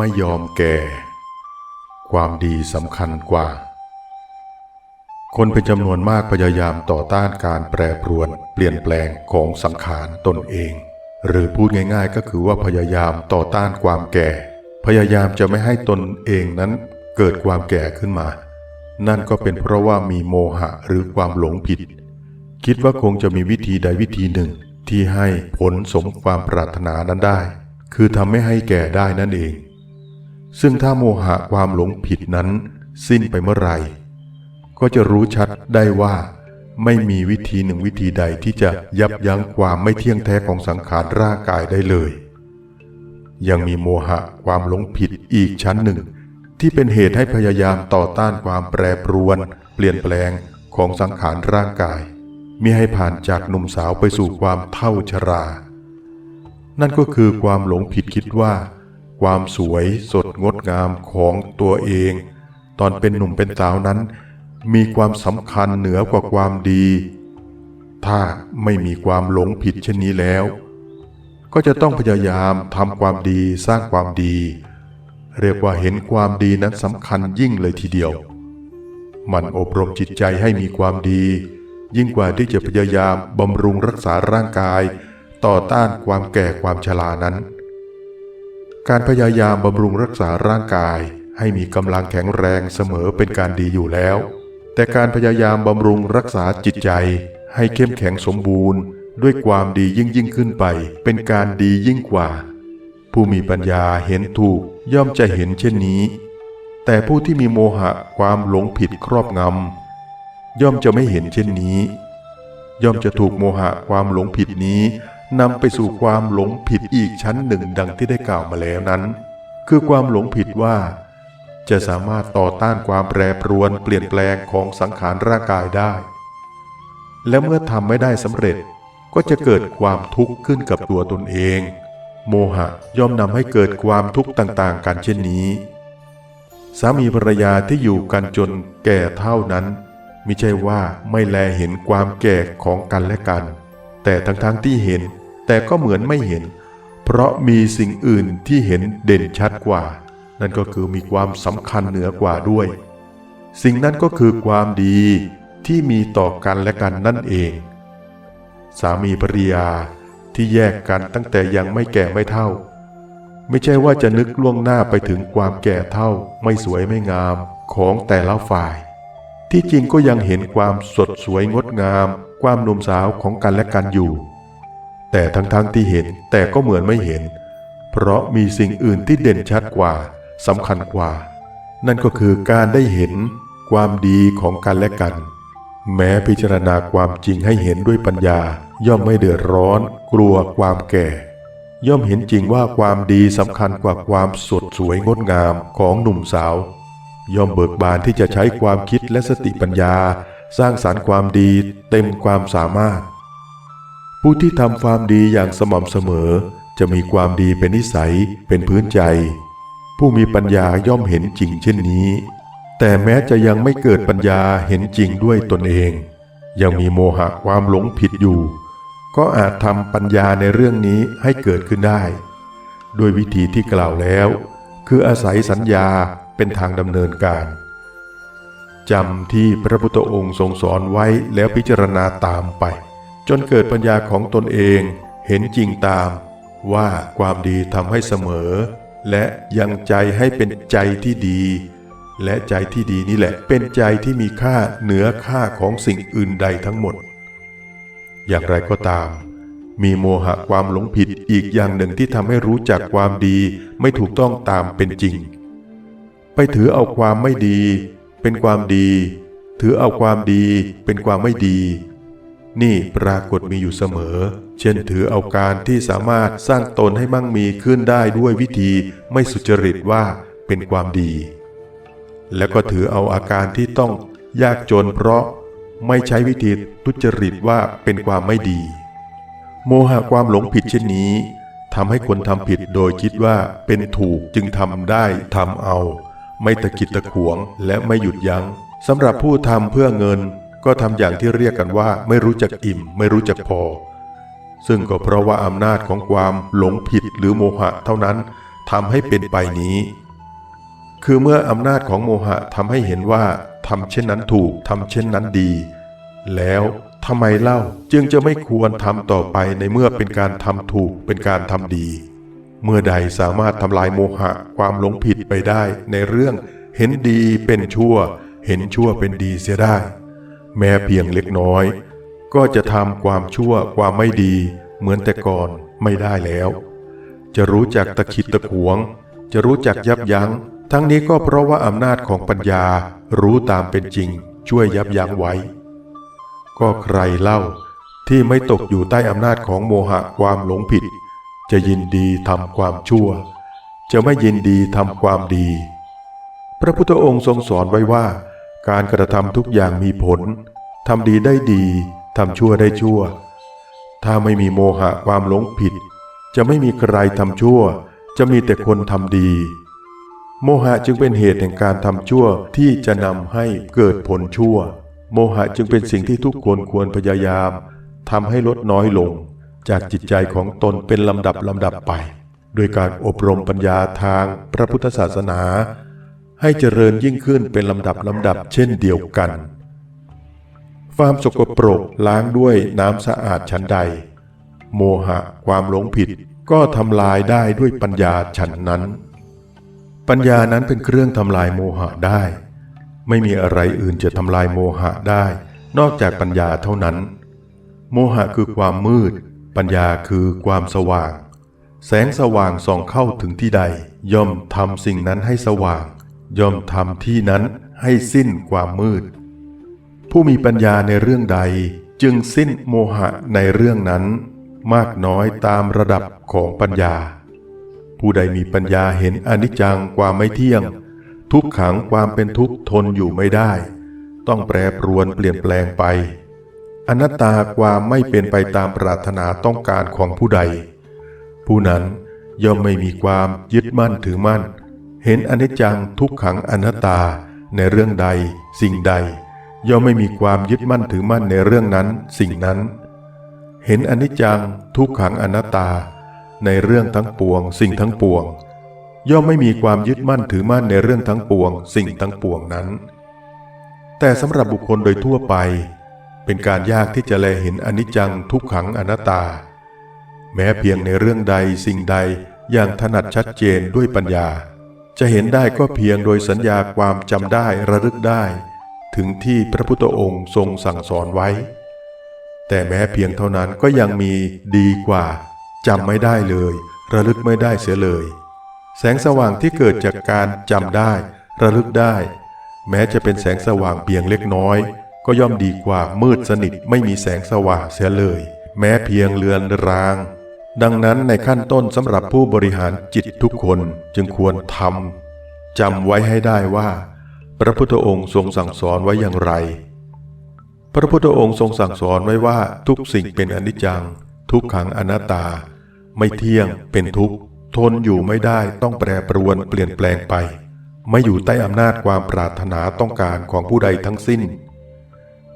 ไม่ยอมแก่ ความดีสำคัญกว่า คนเป็นจำนวนมากพยายามต่อต้านการแปรปรวนเปลี่ยนแปลงของสังขารตนเอง หรือพูดง่ายๆ ก็คือว่าพยายามต่อต้านความแก่ พยายามจะไม่ให้ตนเองนั้นเกิดความแก่ขึ้นมา นั่นก็เป็นเพราะว่ามีโมหะหรือความหลงผิด คิดว่าคงจะมีวิธีใดวิธีหนึ่งที่ให้ผลสมความปรารถนานั้นได้ คือทำให้ให้แก่ได้นั่นเอง ซึ่งถ้าโมหะความหลงผิดนั้น สิ้นไปเมื่อไหร่ ก็จะรู้ชัดได้ว่า ไม่มีวิธีหนึ่งวิธีใดที่จะยับยั้งความไม่เที่ยงแท้ของสังขารร่างกายได้เลย ยังมีโมหะความหลงผิดอีกชั้นหนึ่ง ที่เป็นเหตุให้พยายามต่อต้านความแปรปรวน เปลี่ยนแปลงของสังขารร่างกายมิให้ผ่านจากหนุ่มสาวไปสู่ความเท่าชรา นั่นก็คือความหลงผิดคิดว่า ความสวยสดงดงามของตัวเอง ตอนเป็นหนุ่มเป็นสาวนั้น มีความสำคัญเหนือกว่าความดี ถ้าไม่มีความหลงผิดเช่นนี้แล้ว ก็จะต้องพยายามทำความดีสร้างความดี เรียกว่าเห็นความดีนั้นสำคัญยิ่งเลยทีเดียว มันอบรมจิตใจให้มีความดี ยิ่งกว่าที่จะพยายามบำรุงรักษาร่างกาย ต่อต้านความแก่ความชรานั้น การพยายามบำรุงรักษาร่างกาย ให้มีกำลังแข็งแรงเสมอเป็นการดีอยู่แล้ว แต่การพยายามบำรุงรักษาจิตใจ ให้เข้มแข็งสมบูรณ์ ด้วยความดียิ่งยิ่งขึ้นไป เป็นการดียิ่งกว่า ผู้มีปัญญาเห็นถูกย่อมจะเห็นเช่นนี้ แต่ผู้ที่มีโมหะความหลงผิดครอบงำย่อมจะไม่เห็นเช่นนี้ ย่อมจะถูกโมหะความหลงผิดนี้ นำไปสู่ความหลงผิดอีกชั้นหนึ่งดังที่ได้กล่าวมาแล้วนั้น คือความหลงผิดว่า จะสามารถต่อต้านความแปรปรวนเปลี่ยนแปลงของสังขารร่างกายได้ และเมื่อทำไม่ได้สำเร็จก็จะเกิดความทุกข์ขึ้นกับตัวตนเอง โมหะย่อมนำให้เกิดความทุกข์ต่างๆ กันเช่นนี้ สามีภรรยาที่อยู่กันจนแก่เท่านั้นมิใช่ว่าไม่แลเห็นความแก่ของกันและกัน แต่ทั้งๆที่เห็น แต่ก็เหมือนไม่เห็น เพราะมีสิ่งอื่นที่เห็นเด่นชัดกว่า นั่นก็คือมีความสำคัญเหนือกว่าด้วย สิ่งนั้นก็คือความดีที่มีต่อกันและกันนั่นเอง สามีภรรยาที่แยกกันตั้งแต่ยังไม่แก่ไม่เท่า ไม่ใช่ว่าจะนึกล่วงหน้าไปถึงความแก่เท่าไม่สวยไม่งามของแต่ละฝ่าย ที่จริงก็ยังเห็นความสดสวยงดงาม ความหนุ่มสาวของกันและกันอยู่ แต่ทั้งๆทที่เห็นแต่ก็เหมือนไม่เห็น เพราะมีสิ่งอื่นที่เด่นชัดกว่าสำคัญกว่า นั่นก็คือการได้เห็นความดีของกันและกัน แม้พิจารณาความจริงให้เห็นด้วยปัญญา ย่อมไม่เดือดร้อน กลัวความแก่ ย่อมเห็นจริงว่าความดีสำคัญกว่าความสดสวยงดงามของหนุ่มสาว ย่อมเบิกบานที่จะใช้ความคิดและสติปัญญา สร้างสารรค์ความดีเต็มความสามารถ ผู้ที่ทำความดีอย่างสม่ำเสมอ จะมีความดีเป็นนิสัยเป็นพื้นใจ ผู้มีปัญญาย่อมเห็นจริงเช่นนี้ แต่แม้จะยังไม่เกิดปัญญาเห็นจริงด้วยตนเอง ยังมีโมหะความหลงผิดอยู่ ก็อาจทำปัญญาในเรื่องนี้ให้เกิดขึ้นได้ ด้วยวิธีที่กล่าวแล้ว คืออาศัยสัญญาเป็นทางดำเนินการจำที่พระพุทธองค์ทรงสอนไว้แล้วพิจารณาตามไป จนเกิดปัญญาของตนเองเห็นจริงตาม ว่าความดีทำให้เสมอ และยังใจให้เป็นใจที่ดี และใจที่ดีนี่แหละ เป็นใจที่มีค่าเหนือค่าของสิ่งอื่นใดทั้งหมด อย่างไรก็ตาม มีโมหะความหลงผิดอีกอย่างหนึ่งที่ทำให้รู้จักความดีไม่ถูกต้องตามเป็นจริง ไปถือเอาความไม่ดี เป็นความดี ถือเอาความดีเป็นความไม่ดี นี่ปรากฏมีอยู่เสมอ เช่นถือเอาการที่สามารถสร้างตนให้มั่งมีขึ้นได้ด้วยวิธีไม่สุจริตว่าเป็นความดี แล้วก็ถือเอาอาการที่ต้องยากจนเพราะไม่ใช้วิธีทุจริตว่าเป็นความไม่ดี โมหะความหลงผิดเช่นนี้ทำให้คนทำผิดโดยคิดว่าเป็นถูกจึงทำได้ทำเอา ไม่ตะกิดตะขวงและไม่หยุดยัง้งสำหรับผู้ทำเพื่อเงิน ก็ทำอย่างที่เรียกกันว่าไม่รู้จักอิ่ม ไม่รู้จักพอ ซึ่งก็เพราะว่าอำนาจของความหลงผิดหรือโมหะเท่านั้นทำให้เป็นไปนี้ คือเมื่ออำนาจของโมหะทำให้เห็นว่าทำเช่นนั้นถูกทำเช่นนั้นดี แล้วทำไมเล่าจึงจะไม่ควรทำต่อไปในเมื่อเป็นการทำถูกเป็นการทำดี เมื่อใดสามารถทำลายโมหะความหลงผิดไปได้ในเรื่องเห็นดีเป็นชั่ว เห็นชั่วเป็นดีเสียได้ แม้เพียงเล็กน้อย ก็จะทำความชั่วความไม่ดี เหมือนแต่ก่อนไม่ได้แล้ว จะรู้จักตะขิดตะขวง จะรู้จักยับยัง้ง ทั้งนี้ก็เพราะว่าอำนาจของปัญญารู้ตามเป็นจริง ช่วยยับยั้งไว้ ก็ใครเล่าที่ไม่ตกอยู่ใต้อำนาจของโมหะความหลงผิด จะยินดีทำความชั่ว จะไม่ยินดีทำความดี พระพุทธองค์ทรงสอนไว้ว่า การกระทำทุกอย่างมีผล ทำดีได้ดีทำชั่วได้ชั่ว ถ้าไม่มีโมหะความหลงผิด จะไม่มีใครทำชั่ว จะมีแต่คนทำดี โมหะจึงเป็นเหตุแห่งการทำชั่วที่จะนำให้เกิดผลชั่ว โมหะจึงเป็นสิ่งที่ทุกคนควรพยายามทำให้ลดน้อยลง จากจิตใจของตนเป็นลำดับลำดับไป โดยการอบรมปัญญาทางพระพุทธศาสนา ให้เจริญยิ่งขึ้นเป็นลำดับลำดับเช่นเดียวกัน ความสกปรกล้างด้วยน้ำสะอาดชั้นใด โมหะความหลงผิดก็ทำลายได้ด้วยปัญญาฉันนั้น ปัญญานั้นเป็นเครื่องทำลายโมหะได้ ไม่มีอะไรอื่นจะทำลายโมหะได้ นอกจากปัญญาเท่านั้น โมหะคือความมืด ปัญญาคือความสว่าง แสงสว่างส่องเข้าถึงที่ใด ย่อมทำสิ่งนั้นให้สว่าง ย่อมทำที่นั้นให้สิ้นความมืด ผู้มีปัญญาในเรื่องใดจึงสิ้นโมหะในเรื่องนั้น มากน้อยตามระดับของปัญญา ผู้ใดมีปัญญาเห็นอนิจจังความไม่เที่ยง ทุกขังความเป็นทุกข์ทนอยู่ไม่ได้ ต้องแปรปรวนเปลี่ยนแปลงไป อนัตตาความไม่เป็นไปตามปรารถนาต้องการของผู้ใด ผู้นั้นย่อมไม่มีความยึดมั่นถือมั่น เห็นอนิจจังทุกขังอนัตตาในเรื่องใดสิ่งใด ย่อมไม่มีความยึดมั่นถือมั่นในเรื่องนั้นสิ่งนั้น เห็นอนิจจังทุกขังอนัตตา ในเรื่องทั้งปวง สิ่งทั้งปวง ย่อมไม่มีความยึดมั่นถือมั่นในเรื่องทั้งปวง สิ่งทั้งปวงนั้น แต่สำหรับบุคคลโดยทั่วไป เป็นการยากที่จะแลเห็นอนิจจังทุกขังอนัตตา แม้เพียงในเรื่องใดสิ่งใดอย่างถนัดชัดเจนด้วยปัญญา จะเห็นได้ก็เพียงโดยสัญญาความจำได้ระลึกได้ ถึงที่พระพุทธองค์ทรงสั่งสอนไว้ แต่แม้เพียงเท่านั้นก็ยังมีดีกว่าจำไม่ได้เลย ระลึกไม่ได้เสียเลย แสงสว่างที่เกิดจากการจำได้ ระลึกได้ แม้จะเป็นแสงสว่างเพียงเล็กน้อย ก็ย่อมดีกว่ามืดสนิทไม่มีแสงสว่างเสียเลย แม้เพียงเลือนราง ดังนั้นในขั้นต้นสำหรับผู้บริหารจิตทุกคนจึงควรทำจำไว้ให้ได้ว่า พระพุทธองค์ทรงสั่งสอนไว้อย่างไร พระพุทธองค์ทรงสั่งสอนไว้ว่าทุกสิ่งเป็นอนิจจัง ทุกขังอนัตตา ไม่เที่ยงเป็นทุกข์ ทนอยู่ไม่ได้ต้องแปรปรวนเปลี่ยนแปลงไป ไม่อยู่ใต้อำนาจความปรารถนาต้องการของผู้ใดทั้งสิ้น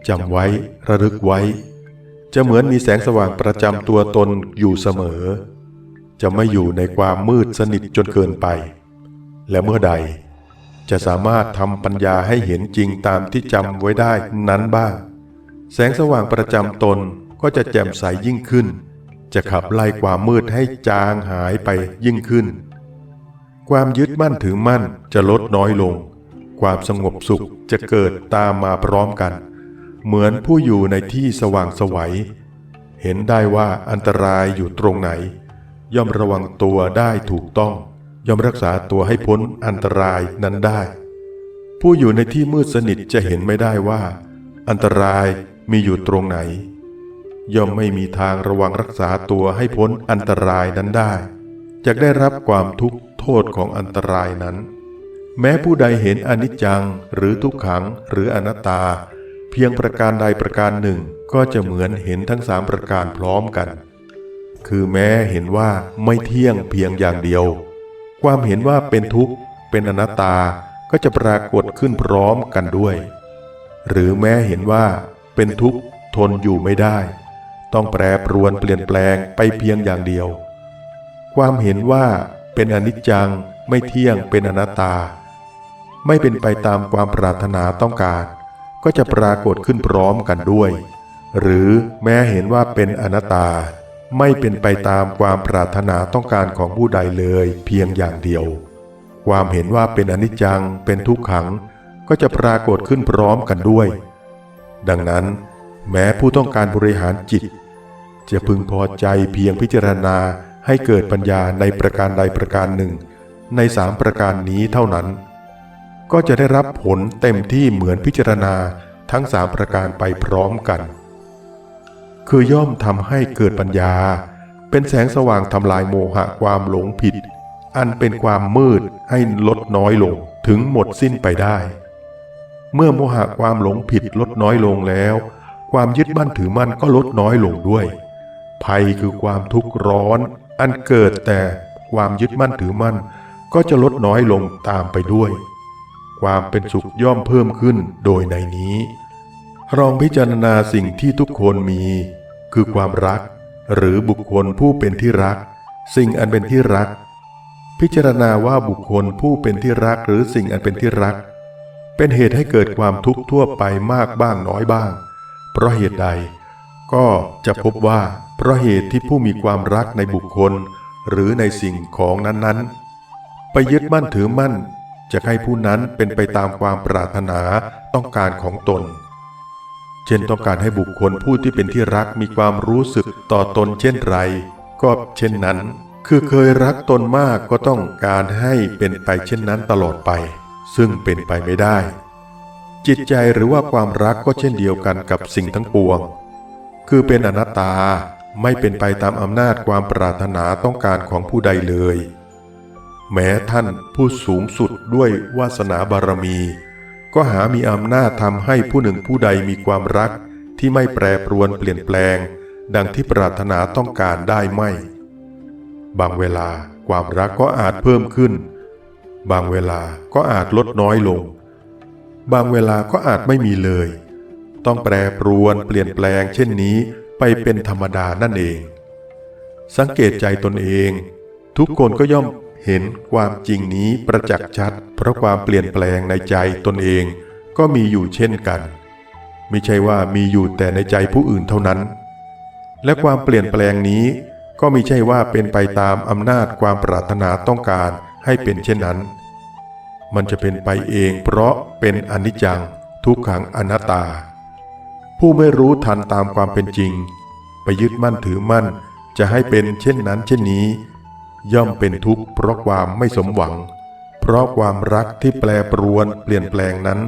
จำไว้ระลึกไว้ จะเหมือนมีแสงสว่างประจำตัวตนอยู่เสมอ จะไม่อยู่ในความมืดสนิทจนเกินไป และเมื่อใด จะสามารถทำปัญญาให้เห็นจริงตามที่จำไว้ได้นั้นบ้าง แสงสว่างประจำตนก็จะแจ่มใสยิ่งขึ้น จะขับไล่ความมืดให้จางหายไปยิ่งขึ้น ความยึดมั่นถือมั่นจะลดน้อยลง ความสงบสุขจะเกิดตามมาพร้อมกัน เหมือนผู้อยู่ในที่สว่างสวัย เห็นได้ว่าอันตรายอยู่ตรงไหน ย่อมระวังตัวได้ถูกต้อง ย่อมรักษาตัวให้พ้นอันตรายนั้นได้ ผู้อยู่ในที่มืดสนิทจะเห็นไม่ได้ว่า อันตรายมีอยู่ตรงไหน ย่อมไม่มีทางระวังรักษาตัวให้พ้นอันตรายนั้นได้จะได้รับความทุกข์โทษของอันตรายนั้น แม้ผู้ใดเห็นอนิจจังหรือทุกขังหรืออนัตตา เพียงประการใดประการหนึ่งก็จะเหมือนเห็นทั้งสามประการพร้อมกัน คือแม้เห็นว่าไม่เที่ยงเพียงอย่างเดียว ความเห็นว่าเป็นทุกข์เป็นอนัตตาก็จะปรากฏขึ้นพร้อมกันด้วย หรือแม้เห็นว่าเป็นทุกข์ทนอยู่ไม่ได้ ต้องแปรปรวนเปลี่ยนแปลงไปเพียงอย่างเดียว ความเห็นว่าเป็นอนิจจังไม่เที่ยงเป็นอนัตตา ไม่เป็นไปตามความปรารถนาต้องการ ก็จะปรากฏขึ้นพร้อมกันด้วย หรือแม้เห็นว่าเป็นอนัตตา ไม่เป็นไปตามความปรารถนาต้องการของผู้ใดเลยเพียงอย่างเดียว ความเห็นว่าเป็นอนิจจังเป็นทุกขังก็จะปรากฏขึ้นพร้อมกันด้วย ดังนั้น แม้ผู้ต้องการบริหารจิต จะพึงพอใจเพียงพิจารณาให้เกิดปัญญาในประการใดประการหนึ่ง ในสามประการนี้เท่านั้น ก็จะได้รับผลเต็มที่เหมือนพิจารณาทั้งสามประการไปพร้อมกัน คือย่อมทำให้เกิดปัญญา เป็นแสงสว่างทำลายโมหะความหลงผิด อันเป็นความมืดให้ลดน้อยลงถึงหมดสิ้นไปได้ เมื่อโมหะความหลงผิดลดน้อยลงแล้ว ความยึดมั่นถือมั่นก็ลดน้อยลงด้วย ภัยคือความทุกข์ร้อน อันเกิดแต่ความยึดมั่นถือมั่น ก็จะลดน้อยลงตามไปด้วย ความเป็นสุขย่อมเพิ่มขึ้นโดยในนี้ ลองพิจารณาสิ่งที่ทุกคนมี คือความรัก หรือบุคคลผู้เป็นที่รัก สิ่งอันเป็นที่รัก พิจารณาว่าบุคคลผู้เป็นที่รักหรือสิ่งอันเป็นที่รัก เป็นเหตุให้เกิดความทุกข์ทั่วไปมากบ้างน้อยบ้าง เพราะเหตุใด ก็จะพบว่าเพราะเหตุที่ผู้มีความรักในบุคคล หรือในสิ่งของนั้นๆ ไปยึดมั่นถือมั่นจะให้ผู้นั้นเป็นไปตามความปรารถนาต้องการของตน เช่นต้องการให้บุคคลผู้ที่เป็นที่รักมีความรู้สึกต่อตนเช่นไร ก็เช่นนั้น คือเคยรักตนมากก็ต้องการให้เป็นไปเช่นนั้นตลอดไป ซึ่งเป็นไปไม่ได้ จิตใจหรือว่าความรักก็เช่นเดียวกันกับสิ่งทั้งปวง คือเป็นอนัตตาไม่เป็นไปตามอำนาจความปรารถนาต้องการของผู้ใดเลย แม้ท่านผู้สูงสุดด้วยวาสนาบารมี ก็หามีอำนาจทำให้ผู้หนึ่งผู้ใดมีความรักที่ไม่แปรปรวนเปลี่ยนแปลง ดังที่ปรารถนาต้องการได้ไม่ บางเวลาความรักก็อาจเพิ่มขึ้น บางเวลาก็อาจลดน้อยลง บางเวลาก็อาจไม่มีเลย ต้องแปรปรวนเปลี่ยนแปลง เช่นนี้ไปเป็นธรรมดานั่นเอง สังเกตใจตนเอง ทุกคนก็ย่อม เห็นความจริงนี้ประจักษ์ชัด เพราะความเปลี่ยนแปลงในใจตนเองก็มีอยู่เช่นกัน ไม่ใช่ว่ามีอยู่แต่ในใจผู้อื่นเท่านั้น และความเปลี่ยนแปลงนี้ก็ไม่ใช่ว่าเป็นไปตามอำนาจความปรารถนาต้องการให้เป็นเช่นนั้น มันจะเป็นไปเองเพราะเป็นอนิจจังทุกขังอนัตตา ผู้ไม่รู้ทันตามความเป็นจริง ไปยึดมั่นถือมั่นจะให้เป็นเช่นนั้นเช่นนี้ ย่อมเป็นทุกข์เพราะความไม่สมหวัง เพราะความรักที่แปรปรวนเปลี่ยนแปลงนั้น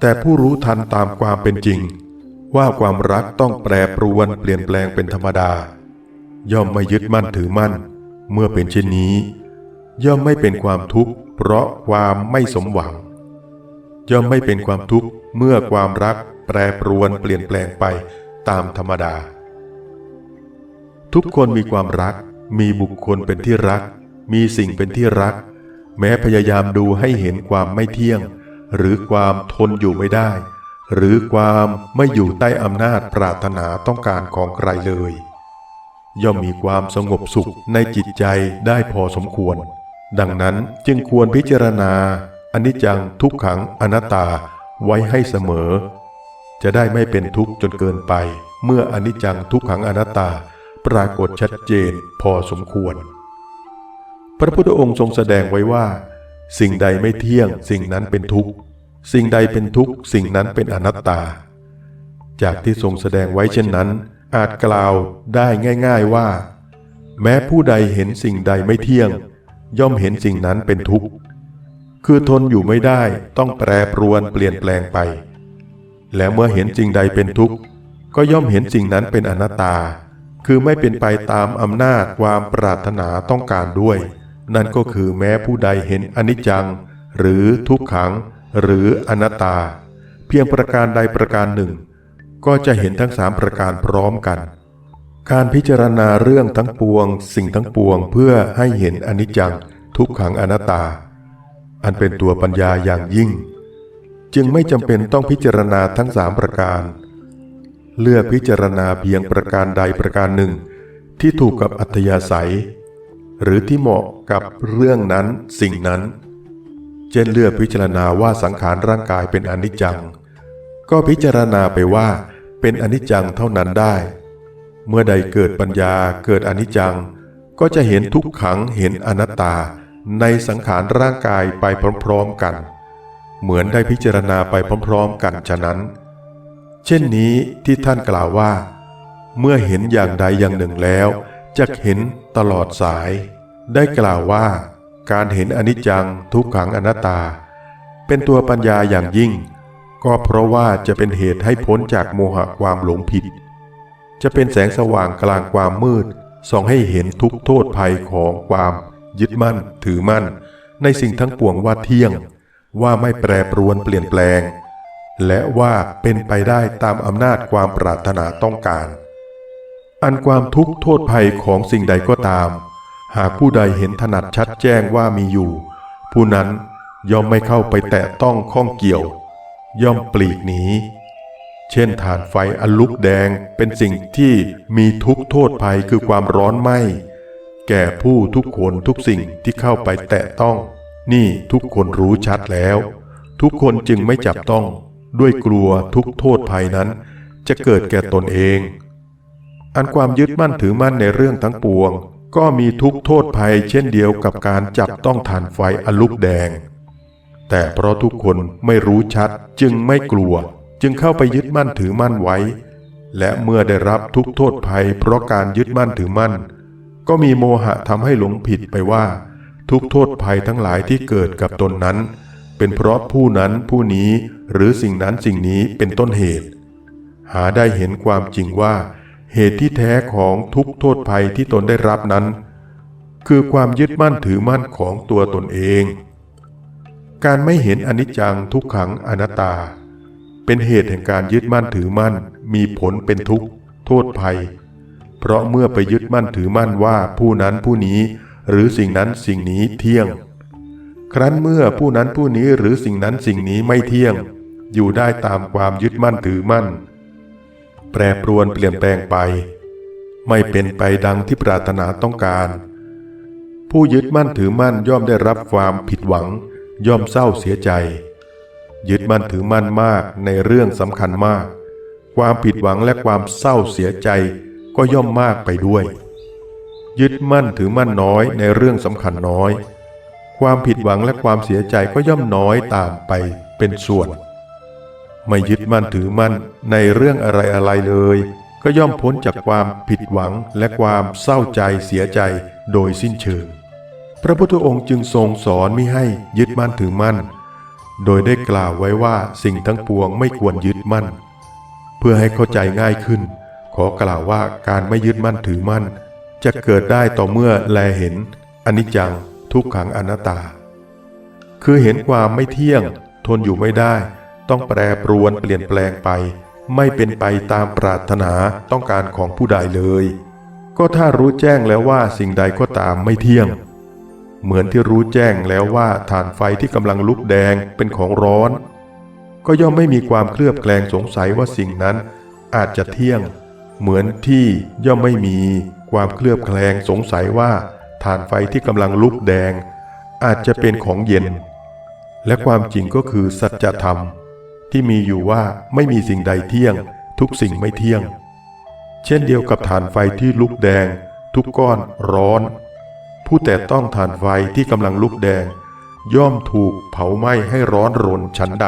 แต่ผู้รู้ทันตามความเป็นจริง ว่าความรักต้องแปรปรวนเปลี่ยนแปลงเป็นธรรมดา ย่อมไม่ยึดมั่นถือมั่น เมื่อเป็นเช่นนี้ ย่อมไม่เป็นความทุกข์เพราะความไม่สมหวัง ย่อมไม่เป็นความทุกข์เมื่อความรักแปรปรวนเปลี่ยนแปลงไปตามธรรมดา ทุกคนมีความรัก มีบุคคลเป็นที่รัก มีสิ่งเป็นที่รัก แม้พยายามดูให้เห็นความไม่เที่ยง หรือความทนอยู่ไม่ได้ หรือความไม่อยู่ใต้อำนาจปรารถนาต้องการของใครเลย ย่อมมีความสงบสุขในจิตใจได้พอสมควร ดังนั้นจึงควรพิจารณาอนิจจังทุกขังอนัตตาไว้ให้เสมอ จะได้ไม่เป็นทุกข์จนเกินไป เมื่ออนิจจังทุกขังอนัตตา ปรากฏชัดเจนพอสมควร พระพุทธองค์ทรงแสดงไว้ว่า สิ่งใดไม่เที่ยง สิ่งนั้นเป็นทุกข์ สิ่งใดเป็นทุกข์ สิ่งนั้นเป็นอนัตตา จากที่ทรงแสดงไว้เช่นนั้น อาจกล่าวได้ง่าย ๆว่า แม้ผู้ใดเห็นสิ่งใดไม่เที่ยง ย่อมเห็นสิ่งนั้นเป็นทุกข์ คือทนอยู่ไม่ได้ต้องแปรปรวนเปลี่ยนแปลงไป แล้วเมื่อเห็นสิ่งใดเป็นทุกข์ ก็ย่อมเห็นสิ่งนั้นเป็นอนัตตา คือไม่เป็นไปตามอำนาจความปรารถนาต้องการด้วย นั่นก็คือแม้ผู้ใดเห็นอนิจจัง หรือทุกขัง หรืออนัตตา เพียงประการใดประการหนึ่ง ก็จะเห็นทั้งสามประการพร้อมกัน การพิจารณาเรื่องทั้งปวง สิ่งทั้งปวงเพื่อให้เห็นอนิจจัง ทุกขังอนัตตา อันเป็นตัวปัญญาอย่างยิ่ง จึงไม่จำเป็นต้องพิจารณาทั้งสามประการ เลือกพิจารณาเพียงประการใดประการหนึ่ง ที่ถูกกับอัธยาศัย หรือที่เหมาะกับเรื่องนั้นสิ่งนั้น เช่นเลือกพิจารณาว่าสังขารร่างกายเป็นอนิจจัง ก็พิจารณาไปว่าเป็นอนิจจังเท่านั้นได้ เมื่อใดเกิดปัญญาเกิดอนิจจัง ก็จะเห็นทุกขังเห็นอนัตตาในสังขารร่างกายไปพร้อมๆกัน เหมือนได้พิจารณาไปพร้อมๆกันฉะนั้น ช่นนี้ที่ท่านกล่าวว่า เมื่อเห็นอย่างใดอย่างหนึ่งแล้วจะเห็นตลอดสาย ได้กล่าวว่า การเห็นอนิจจังทุกขังอนัตตา เป็นตัวปัญญาอย่างยิ่ง ก็เพราะว่าจะเป็นเหตุให้พ้นจากโมหะความหลงผิด จะเป็นแสงสว่างกลางความมืดส่องให้เห็นทุกโทษภัยของความยึดมั่นถือมั่น ในสิ่งทั้งปวงว่าเที่ยง ว่าไม่แปรปรวนเปลี่ยนแปลง และว่าเป็นไปได้ตามอำนาจความปรารถนาต้องการ อันความทุกข์โทษภัยของสิ่งใดก็ตาม หากผู้ใดเห็นถนัดชัดแจ้งว่ามีอยู่ ผู้นั้นย่อมไม่เข้าไปแตะต้องข้องเกี่ยว ย่อมปลีกหนีเช่นฐานไฟอันลุกแดงเป็นสิ่งที่มีทุกข์โทษภัยคือความร้อนไหม้แก่ผู้ทุกคนทุกสิ่งที่เข้าไปแตะต้อง นี่ทุกคนรู้ชัดแล้ว ทุกคนจึงไม่จับต้อง ด้วยกลัวทุกโทษภัยนั้น จะเกิดแก่ตนเอง อันความยึดมั่นถือมั่นในเรื่องทั้งปวง ก็มีทุกโทษภัยเช่นเดียวกับการจับต้องฐานไฟอลุกแดง แต่เพราะทุกคนไม่รู้ชัดจึงไม่กลัว จึงเข้าไปยึดมั่นถือมั่นไว้ และเมื่อได้รับทุกโทษภัย เพราะการยึดมั่นถือมั่น ก็มีโมหะทำให้หลงผิดไปว่า ทุกโทษภัยทั้งหลายที่เกิดกับตนนั้น เป็นเพราะผู้นั้นผู้นี้หรือสิ่งนั้นสิ่งนี้เป็นต้นเหตุ หาได้เห็นความจริงว่า เหตุที่แท้ของทุกโทษภัยที่ตนได้รับนั้น คือความยึดมั่นถือมั่นของตัวตนเอง การไม่เห็นอนิจจังทุกขังอนัตตา เป็นเหตุแห่งการยึดมั่นถือมั่น มีผลเป็นทุกข์ โทษภัย เพราะเมื่อไปยึดมั่นถือมั่นว่าผู้นั้นผู้นี้หรือสิ่งนั้นสิ่งนี้เที่ยง ครั้นเมื่อผู้นั้นผู้นี้หรือสิ่งนั้นสิ่งนี้ไม่เที่ยง อยู่ได้ตามความยึดมั่นถือมั่น แปรปรวนเปลี่ยนแปลงไป ไม่เป็นไปดังที่ปรารถนาต้องการ ผู้ยึดมั่นถือมั่นย่อมได้รับความผิดหวัง ย่อมเศร้าเสียใจ ยึดมั่นถือมั่นมากในเรื่องสำคัญมาก ความผิดหวังและความเศร้าเสียใจก็ย่อมมากไปด้วย ยึดมั่นถือมั่นน้อยในเรื่องสำคัญน้อย ความผิดหวังและความเสียใจก็ย่อมน้อยตามไปเป็นส่วน ไม่ยึดมั่นถือมั่นในเรื่องอะไรอะไรเลย ก็ย่อมพ้นจากความผิดหวังและความเศร้าใจเสียใจโดยสิ้นเชิง พระพุทธองค์จึงทรงสอนมิให้ยึดมั่นถือมั่น โดยได้กล่าวไว้ว่าสิ่งทั้งปวงไม่ควรยึดมั่น เพื่อให้เข้าใจง่ายขึ้น ขอกล่าวว่าการไม่ยึดมั่นถือมั่น จะเกิดได้ต่อเมื่อแลเห็นอนิจจัง ทุกขังอนัตตา คือเห็นความไม่เที่ยง ทนอยู่ไม่ได้ ต้องแปรปรวนเปลี่ยนแปลงไป ไม่เป็นไปตามปรารถนาต้องการของผู้ใดเลย ก็ถ้ารู้แจ้งแล้วว่าสิ่งใดก็ตามไม่เที่ยง เหมือนที่รู้แจ้งแล้วว่าฐานไฟที่กำลังลุกแดงเป็นของร้อน ก็ย่อมไม่มีความเคลือบแคลงสงสัยว่าสิ่งนั้นอาจจะเที่ยง เหมือนที่ย่อมไม่มีความเคลือบแคลงสงสัยว่า ฐานไฟที่กำลังลุกแดง อาจจะเป็นของเย็น และความจริงก็คือสัจธรรม ที่มีอยู่ว่าไม่มีสิ่งใดเที่ยง ทุกสิ่งไม่เที่ยง เช่นเดียวกับฐานไฟที่ลุกแดง ทุกก้อนร้อน ผู้แต่ต้องฐานไฟที่กำลังลุกแดง ย่อมถูกเผาไหม้ให้ร้อนรนชั้นใด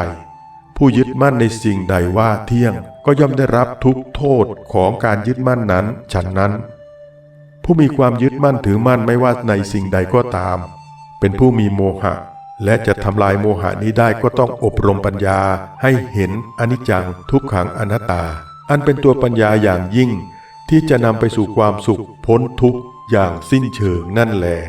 ผู้ยึดมั่นในสิ่งใดว่าเที่ยงก็ย่อมได้รับทุกโทษของการยึดมั่นนั้นฉันนั้น ผู้มีความยึดมั่นถือมั่นไม่ว่าในสิ่งใดก็ตาม เป็นผู้มีโมหะ และจะทำลายโมหะนี้ได้ก็ต้องอบรมปัญญาให้เห็นอนิจจังทุกขังอนัตตา อันเป็นตัวปัญญาอย่างยิ่ง ที่จะนำไปสู่ความสุขพ้นทุกข์อย่างสิ้นเชิงนั่นแหละ